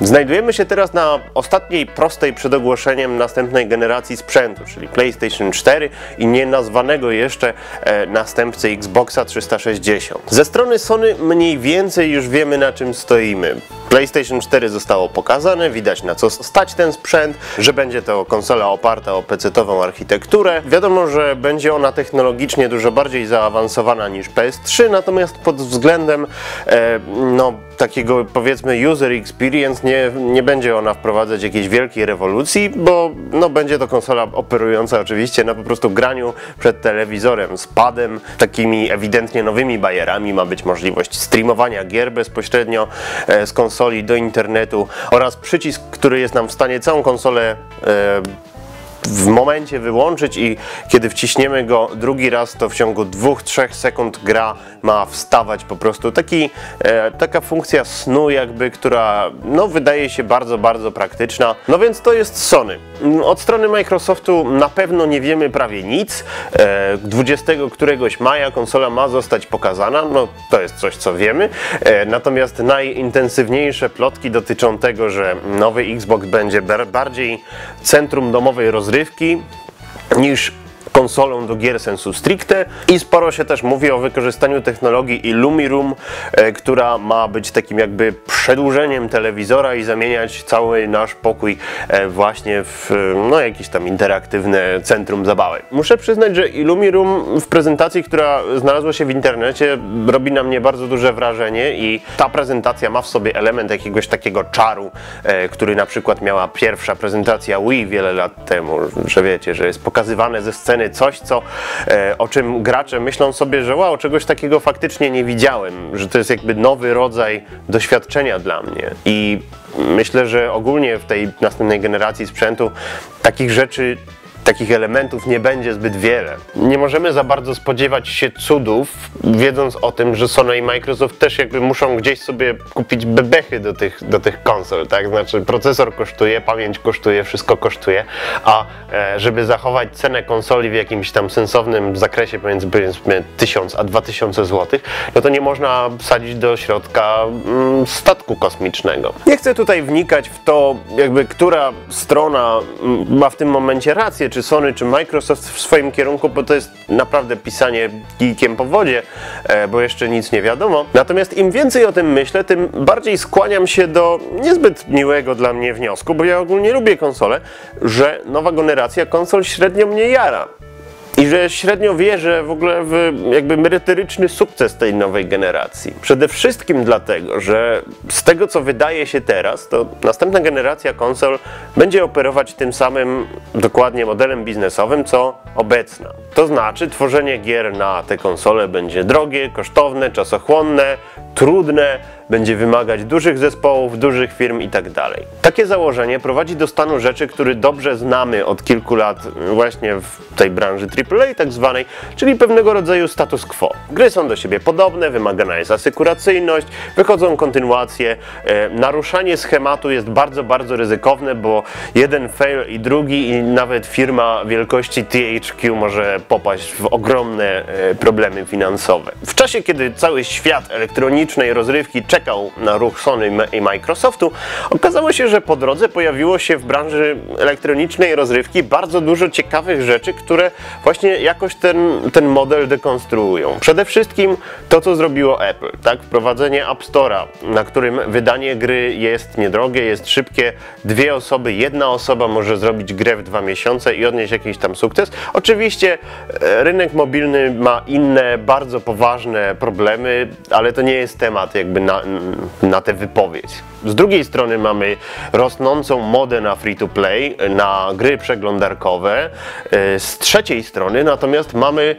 Znajdujemy się teraz na ostatniej prostej przed ogłoszeniem następnej generacji sprzętu, czyli PlayStation 4 i nienazwanego jeszcze e, następcy Xboxa 360. Ze strony Sony mniej więcej już wiemy na czym stoimy. PlayStation 4 zostało pokazane, widać na co stać ten sprzęt, że będzie to konsola oparta o PC-tową architekturę. Wiadomo, że będzie ona technologicznie dużo bardziej zaawansowana niż PS3, natomiast pod względem e, no, takiego powiedzmy user experience nie, nie będzie ona wprowadzać jakiejś wielkiej rewolucji, bo no, będzie to konsola operująca oczywiście na po prostu graniu przed telewizorem z padem, takimi ewidentnie nowymi bajerami. Ma być możliwość streamowania gier bezpośrednio e, z konsoli do internetu oraz przycisk, który jest nam w stanie całą konsolę e, w momencie wyłączyć i kiedy wciśniemy go drugi raz, to w ciągu 2-3 sekund gra ma wstawać po prostu. Taki, e, taka funkcja snu jakby, która no, wydaje się bardzo, bardzo praktyczna. No więc to jest Sony. Od strony Microsoftu na pewno nie wiemy prawie nic. E, 20 któregoś maja konsola ma zostać pokazana, no to jest coś co wiemy. E, natomiast najintensywniejsze plotki dotyczą tego, że nowy Xbox będzie bardziej centrum domowej rozrywki niż konsolą do gier sensu stricte i sporo się też mówi o wykorzystaniu technologii Illumirum, e, która ma być takim jakby przedłużeniem telewizora i zamieniać cały nasz pokój e, właśnie w no, jakieś tam interaktywne centrum zabawy. Muszę przyznać, że Illumirum w prezentacji, która znalazła się w internecie robi na mnie bardzo duże wrażenie i ta prezentacja ma w sobie element jakiegoś takiego czaru, e, który na przykład miała pierwsza prezentacja Wii wiele lat temu, że wiecie, że jest pokazywane ze sceny coś, co, e, o czym gracze myślą sobie, że wow, czegoś takiego faktycznie nie widziałem, że to jest jakby nowy rodzaj doświadczenia dla mnie. I myślę, że ogólnie w tej następnej generacji sprzętu takich rzeczy takich elementów nie będzie zbyt wiele. Nie możemy za bardzo spodziewać się cudów, wiedząc o tym, że Sony i Microsoft też jakby muszą gdzieś sobie kupić bebechy do tych, do tych konsol, tak? Znaczy procesor kosztuje, pamięć kosztuje, wszystko kosztuje, a e, żeby zachować cenę konsoli w jakimś tam sensownym zakresie pomiędzy powiedzmy 1000 a 2000 zł, no to nie można wsadzić do środka mm, statku kosmicznego. Nie chcę tutaj wnikać w to, jakby która strona mm, ma w tym momencie rację, czy czy Sony, czy Microsoft w swoim kierunku, bo to jest naprawdę pisanie kijkiem po wodzie, e, bo jeszcze nic nie wiadomo. Natomiast im więcej o tym myślę, tym bardziej skłaniam się do niezbyt miłego dla mnie wniosku, bo ja ogólnie lubię konsole, że nowa generacja konsol średnio mnie jara i że średnio wierzę w ogóle w jakby merytoryczny sukces tej nowej generacji. Przede wszystkim dlatego, że z tego co wydaje się teraz, to następna generacja konsol będzie operować tym samym dokładnie modelem biznesowym co obecna. To znaczy tworzenie gier na te konsole będzie drogie, kosztowne, czasochłonne, trudne, będzie wymagać dużych zespołów, dużych firm itd. Tak Takie założenie prowadzi do stanu rzeczy, który dobrze znamy od kilku lat właśnie w tej branży AAA tak zwanej, czyli pewnego rodzaju status quo. Gry są do siebie podobne, wymagana jest asykuracyjność, wychodzą kontynuacje, e, naruszanie schematu jest bardzo, bardzo ryzykowne, bo jeden fail i drugi i nawet firma wielkości THQ może popaść w ogromne e, problemy finansowe. W czasie, kiedy cały świat elektronicznej rozrywki czekał na ruch Sony i Microsoftu, okazało się, że po drodze pojawiło się w branży elektronicznej rozrywki bardzo dużo ciekawych rzeczy, które właśnie jakoś ten, ten model dekonstruują. Przede wszystkim to, co zrobiło Apple, tak? Wprowadzenie App Store'a, na którym wydanie gry jest niedrogie, jest szybkie, dwie osoby, jedna osoba może zrobić grę w dwa miesiące i odnieść jakiś tam sukces. Oczywiście e, rynek mobilny ma inne, bardzo poważne problemy, ale to nie jest temat jakby na, na tę wypowiedź. Z drugiej strony mamy rosnącą modę na free-to-play, na gry przeglądarkowe. E, z trzeciej strony natomiast mamy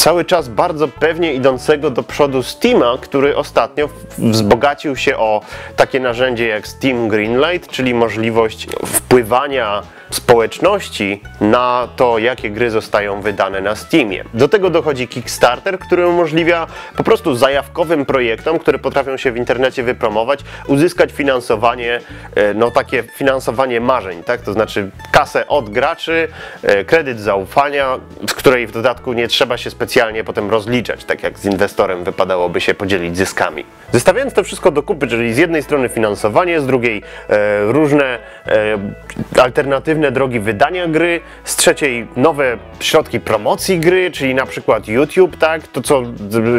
cały czas bardzo pewnie idącego do przodu Steama, który ostatnio wzbogacił się o takie narzędzie jak Steam Greenlight, czyli możliwość wpływania społeczności na to, jakie gry zostają wydane na Steamie. Do tego dochodzi Kickstarter, który umożliwia po prostu zajawkowym projektom, które potrafią się w internecie wypromować, uzyskać finansowanie, e, no takie finansowanie marzeń, tak? To znaczy kasę od graczy, e, kredyt zaufania, z której w dodatku nie trzeba się specjalnie potem rozliczać, tak jak z inwestorem wypadałoby się podzielić zyskami. Zestawiając to wszystko do kupy, czyli z jednej strony finansowanie, z drugiej e, różne e, alternatywne drogi wydania gry, z trzeciej nowe środki promocji gry, czyli na przykład YouTube, tak? To co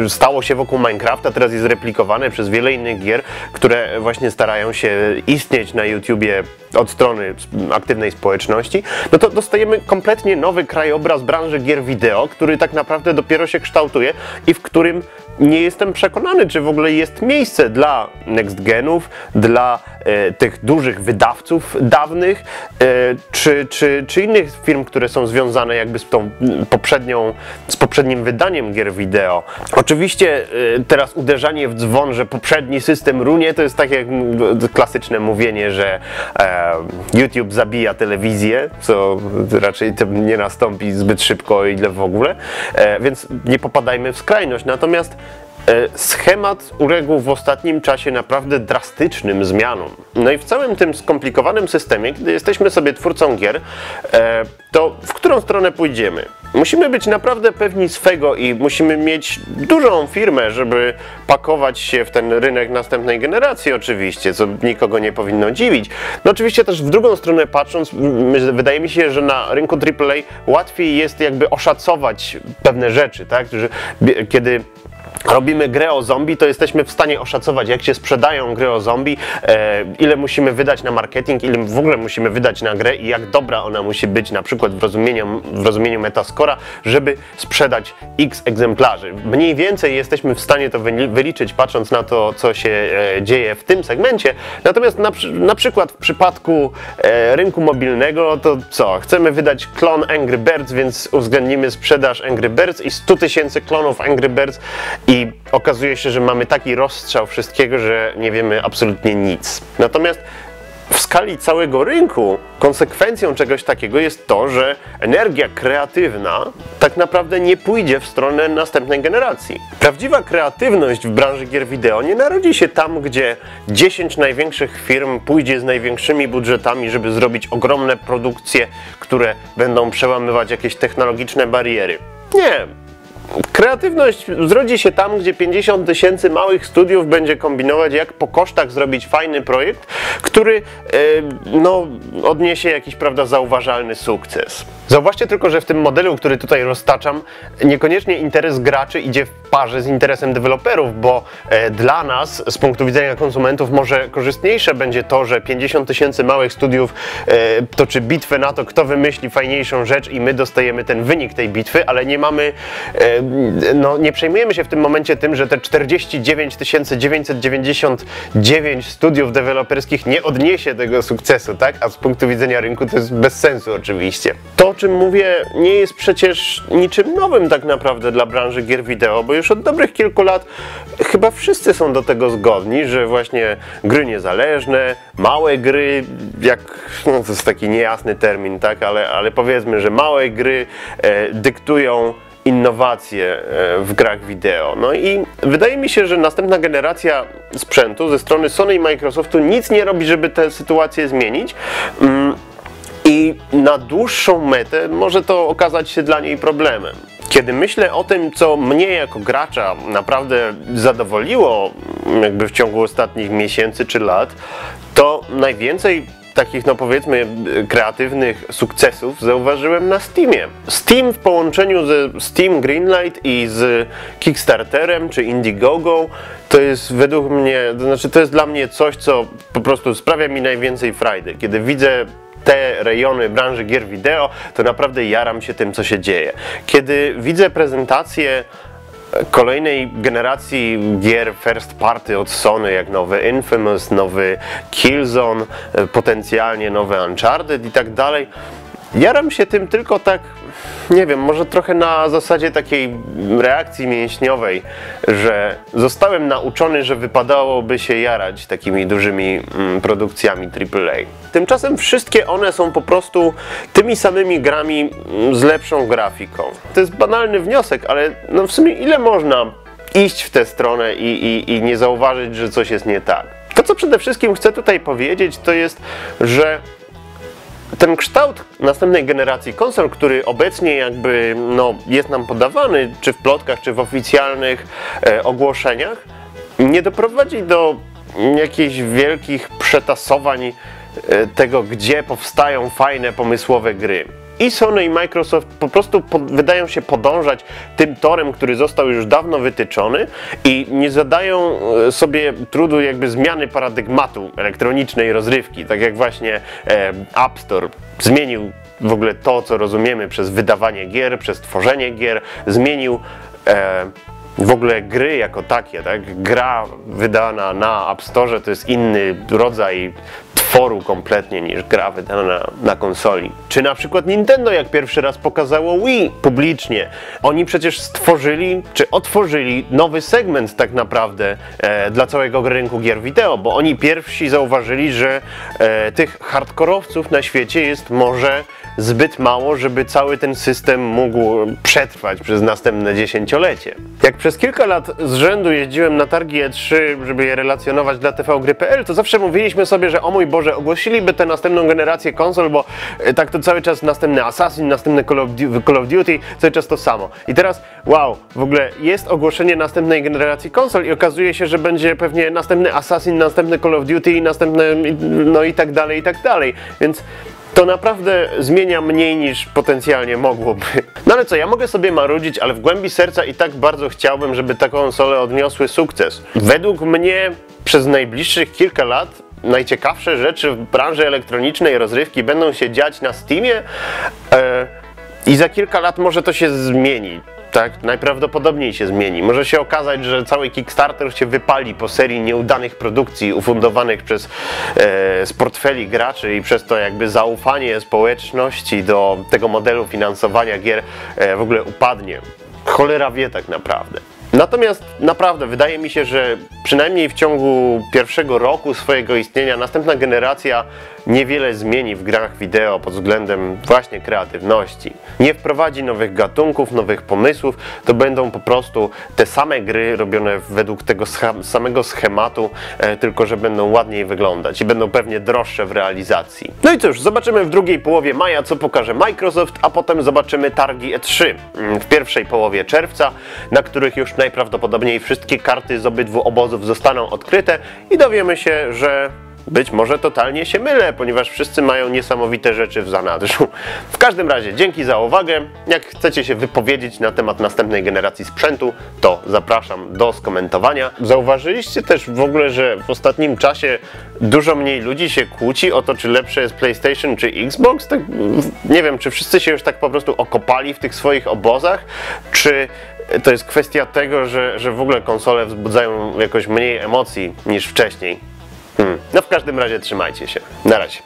stało się wokół Minecrafta teraz jest replikowane przez wiele innych gier, które właśnie starają się istnieć na YouTubie od strony aktywnej społeczności, no to dostajemy kompletnie nowy krajobraz branży gier wideo, który tak naprawdę dopiero się kształtuje i w którym nie jestem przekonany, czy w ogóle jest miejsce dla next genów, dla e, tych dużych wydawców dawnych, e, czy, czy, czy innych firm, które są związane jakby z tą poprzednią, z poprzednim wydaniem gier wideo. Oczywiście e, teraz uderzanie w dzwon, że poprzedni system runie, to jest takie klasyczne mówienie, że e, YouTube zabija telewizję, co raczej nie nastąpi zbyt szybko, ile w ogóle, e, więc nie popadajmy w skrajność. Natomiast schemat uległ w ostatnim czasie naprawdę drastycznym zmianom. No i w całym tym skomplikowanym systemie, kiedy jesteśmy sobie twórcą gier, e, to w którą stronę pójdziemy? Musimy być naprawdę pewni swego i musimy mieć dużą firmę, żeby pakować się w ten rynek następnej generacji oczywiście, co nikogo nie powinno dziwić. No oczywiście też w drugą stronę patrząc, wydaje mi się, że na rynku AAA łatwiej jest jakby oszacować pewne rzeczy, tak? Że kiedy robimy grę o zombie, to jesteśmy w stanie oszacować, jak się sprzedają gry o zombie, e, ile musimy wydać na marketing, ile w ogóle musimy wydać na grę i jak dobra ona musi być, na przykład w rozumieniu, w rozumieniu Metascora, żeby sprzedać x egzemplarzy. Mniej więcej jesteśmy w stanie to wyliczyć, patrząc na to, co się e, dzieje w tym segmencie. Natomiast na, na przykład w przypadku e, rynku mobilnego, to co? Chcemy wydać klon Angry Birds, więc uwzględnimy sprzedaż Angry Birds i 100 tysięcy klonów Angry Birds okazuje się, że mamy taki rozstrzał wszystkiego, że nie wiemy absolutnie nic. Natomiast w skali całego rynku konsekwencją czegoś takiego jest to, że energia kreatywna tak naprawdę nie pójdzie w stronę następnej generacji. Prawdziwa kreatywność w branży gier wideo nie narodzi się tam, gdzie 10 największych firm pójdzie z największymi budżetami, żeby zrobić ogromne produkcje, które będą przełamywać jakieś technologiczne bariery. Nie, Kreatywność zrodzi się tam, gdzie 50 tysięcy małych studiów będzie kombinować, jak po kosztach zrobić fajny projekt, który e, no, odniesie jakiś prawda, zauważalny sukces. Zauważcie tylko, że w tym modelu, który tutaj roztaczam, niekoniecznie interes graczy idzie w parze z interesem deweloperów, bo e, dla nas, z punktu widzenia konsumentów, może korzystniejsze będzie to, że 50 tysięcy małych studiów e, toczy bitwę na to, kto wymyśli fajniejszą rzecz i my dostajemy ten wynik tej bitwy, ale nie mamy no, nie przejmujemy się w tym momencie tym, że te 49 999 studiów deweloperskich nie odniesie tego sukcesu, tak? A z punktu widzenia rynku to jest bez sensu oczywiście. To, o czym mówię, nie jest przecież niczym nowym tak naprawdę dla branży gier wideo, bo już od dobrych kilku lat chyba wszyscy są do tego zgodni, że właśnie gry niezależne, małe gry, jak, no to jest taki niejasny termin, tak? Ale, ale powiedzmy, że małe gry e, dyktują innowacje e, w grach wideo. No i wydaje mi się, że następna generacja sprzętu ze strony Sony i Microsoftu nic nie robi, żeby tę sytuację zmienić. Mm, I na dłuższą metę może to okazać się dla niej problemem. Kiedy myślę o tym, co mnie jako gracza naprawdę zadowoliło jakby w ciągu ostatnich miesięcy czy lat, to najwięcej takich, no powiedzmy, kreatywnych sukcesów zauważyłem na Steamie. Steam w połączeniu ze Steam Greenlight i z Kickstarterem czy Indiegogo to jest według mnie, to znaczy to jest dla mnie coś, co po prostu sprawia mi najwięcej frajdy. Kiedy widzę te rejony branży gier wideo, to naprawdę jaram się tym, co się dzieje. Kiedy widzę prezentację kolejnej generacji gier first party od Sony, jak nowy Infamous, nowy Killzone, e, potencjalnie nowy Uncharted i tak dalej, Jaram się tym tylko tak, nie wiem, może trochę na zasadzie takiej reakcji mięśniowej, że zostałem nauczony, że wypadałoby się jarać takimi dużymi mm, produkcjami AAA. Tymczasem wszystkie one są po prostu tymi samymi grami mm, z lepszą grafiką. To jest banalny wniosek, ale no w sumie ile można iść w tę stronę i, i, i nie zauważyć, że coś jest nie tak? To, co przede wszystkim chcę tutaj powiedzieć, to jest, że ten kształt następnej generacji konsol, który obecnie jakby no, jest nam podawany, czy w plotkach, czy w oficjalnych e, ogłoszeniach, nie doprowadzi do jakichś wielkich przetasowań e, tego, gdzie powstają fajne, pomysłowe gry i Sony i Microsoft po prostu wydają się podążać tym torem, który został już dawno wytyczony i nie zadają e, sobie trudu jakby zmiany paradygmatu elektronicznej rozrywki, tak jak właśnie e, App Store zmienił w ogóle to, co rozumiemy przez wydawanie gier, przez tworzenie gier, zmienił e, w ogóle gry jako takie, tak? Gra wydana na App Store to jest inny rodzaj tworu kompletnie niż gra wydana na, na, konsoli. Czy na przykład Nintendo, jak pierwszy raz pokazało Wii publicznie. Oni przecież stworzyli, czy otworzyli nowy segment tak naprawdę e, dla całego rynku gier wideo, bo oni pierwsi zauważyli, że e, tych hardkorowców na świecie jest może zbyt mało, żeby cały ten system mógł przetrwać przez następne dziesięciolecie. Jak przez kilka lat z rzędu jeździłem na targi E3, żeby je relacjonować dla tvgry.pl, to zawsze mówiliśmy sobie, że o mój Boże, ogłosiliby tę następną generację konsol, bo e, tak to cały czas następny Assassin, następny Call of, Call of Duty, cały czas to samo. I teraz, wow, w ogóle jest ogłoszenie następnej generacji konsol i okazuje się, że będzie pewnie następny Assassin, następny Call of Duty, następny, no i tak dalej, i tak dalej. Więc to naprawdę zmienia mniej niż potencjalnie mogłoby. No ale co, ja mogę sobie marudzić, ale w głębi serca i tak bardzo chciałbym, żeby te konsole odniosły sukces. Według mnie przez najbliższych kilka lat najciekawsze rzeczy w branży elektronicznej rozrywki będą się dziać na Steamie e, i za kilka lat może to się zmieni tak, najprawdopodobniej się zmieni. Może się okazać, że cały Kickstarter się wypali po serii nieudanych produkcji ufundowanych przez e, z portfeli graczy i przez to jakby zaufanie społeczności do tego modelu finansowania gier e, w ogóle upadnie. Cholera wie tak naprawdę. Natomiast naprawdę wydaje mi się, że przynajmniej w ciągu pierwszego roku swojego istnienia następna generacja niewiele zmieni w grach wideo pod względem właśnie kreatywności. Nie wprowadzi nowych gatunków, nowych pomysłów, to będą po prostu te same gry robione według tego samego schematu, e, tylko że będą ładniej wyglądać i będą pewnie droższe w realizacji. No i cóż, zobaczymy w drugiej połowie maja, co pokaże Microsoft, a potem zobaczymy targi E3 mm, w pierwszej połowie czerwca, na których już najprawdopodobniej wszystkie karty z obydwu obozów zostaną odkryte i dowiemy się, że być może totalnie się mylę, ponieważ wszyscy mają niesamowite rzeczy w zanadrzu. W każdym razie, dzięki za uwagę. Jak chcecie się wypowiedzieć na temat następnej generacji sprzętu, to zapraszam do skomentowania. Zauważyliście też w ogóle, że w ostatnim czasie dużo mniej ludzi się kłóci o to, czy lepsze jest PlayStation czy Xbox? Tak, nie wiem, czy wszyscy się już tak po prostu okopali w tych swoich obozach, czy to jest kwestia tego, że, że w ogóle konsole wzbudzają jakoś mniej emocji niż wcześniej. Hmm. No w każdym razie trzymajcie się. Na razie.